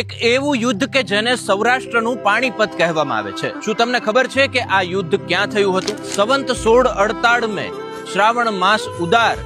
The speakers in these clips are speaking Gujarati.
એક એવું યુદ્ધ કે જેને સૌરાષ્ટ્રનું પાણીપત કહેવામાં આવે છે. શું તમને ખબર છે કે આ યુદ્ધ ક્યાં થયું હતું? સંવંત સોળ અડતાળ મેં શ્રાવણ માસ ઉદાર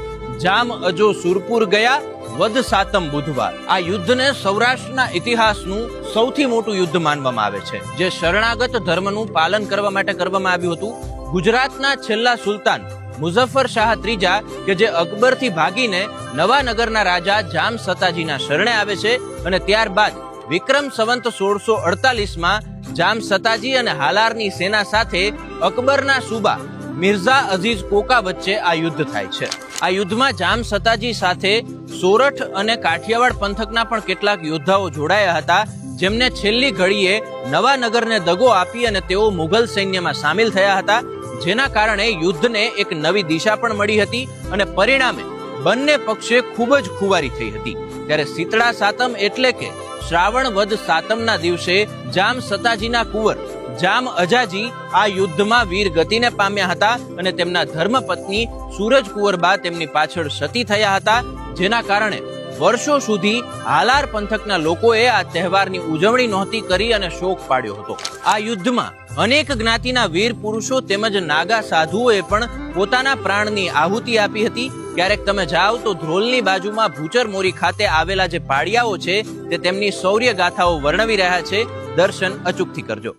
જામ અજો સુરપુર ગયા, વદ સાતમ બુધવાર. આ યુદ્ધને સૌરાષ્ટ્રના ઇતિહાસનું સૌથી મોટું યુદ્ધ માનવામાં આવે છે. જે શરણાગત ધર્મનું પાલન કરવા માટે કરવામાં આવ્યું હતું. ગુજરાતના છેલ્લા સુલતાન મુઝફ્ફર શાહ ત્રીજા કે જે અકબરથી ભાગીને નવાનગરના રાજા જામ સતાજીના શરણે આવે છે અને ત્યારબાદ વિક્રમ સંવંત સોળસો અડતાલીસમાં જામ સતાજી અને હાલારની સેના સાથે અકબરના સુબા, મિર્ઝા અઝીઝ કોકા વચ્ચે આ યુદ્ધ થાય છે. આ યુદ્ધમાં જામ સતાજી સાથે સોરઠ અને કાઠિયાવાડ પંથકના પણ કેટલાક યોદ્ધાઓ જોડાયા હતા, જેમને છેલ્લી ઘડીએ નવાનગરને દગો આપી અને તેઓ મુઘલ સૈન્યમાં સામેલ થયા હતા, જેના કારણે યુદ્ધને એક નવી દિશા પણ મળી હતી અને પરિણામે બંને પક્ષે ખૂબ જ ખુવારી થઈ હતી. ત્યારે શીતળા સાતમ એટલે કે શ્રાવણ વદ સાતમના દિવસે જામ સતાજીના કુંવર, જામ અજાજી આ યુદ્ધમાં વીર ગતિને પામ્યા હતા અને તેમના ધર્મપત્ની સૂરજ કુંવરબા તેમની પાછળ સતી થયા હતા, જેના કારણે વર્ષો સુધી હાલાર પંથકના લોકોએ આ તહેવારની ઉજવણી નહોતી કરી અને શોક પાડ્યો હતો. આ યુદ્ધમાં અનેક જ્ઞાતિના વીર પુરુષો તેમજ નાગા સાધુઓએ પણ પોતાના પ્રાણની આહુતિ આપી હતી. ક્યારેક તમે જાઓ તો ધ્રોલની બાજુમાં ભૂચર મોરી ખાતે આવેલા જે પાડિયાઓ છે તે તેમની શૌર્ય ગાથાઓ વર્ણવી રહ્યા છે. દર્શન અચૂકથી કરજો.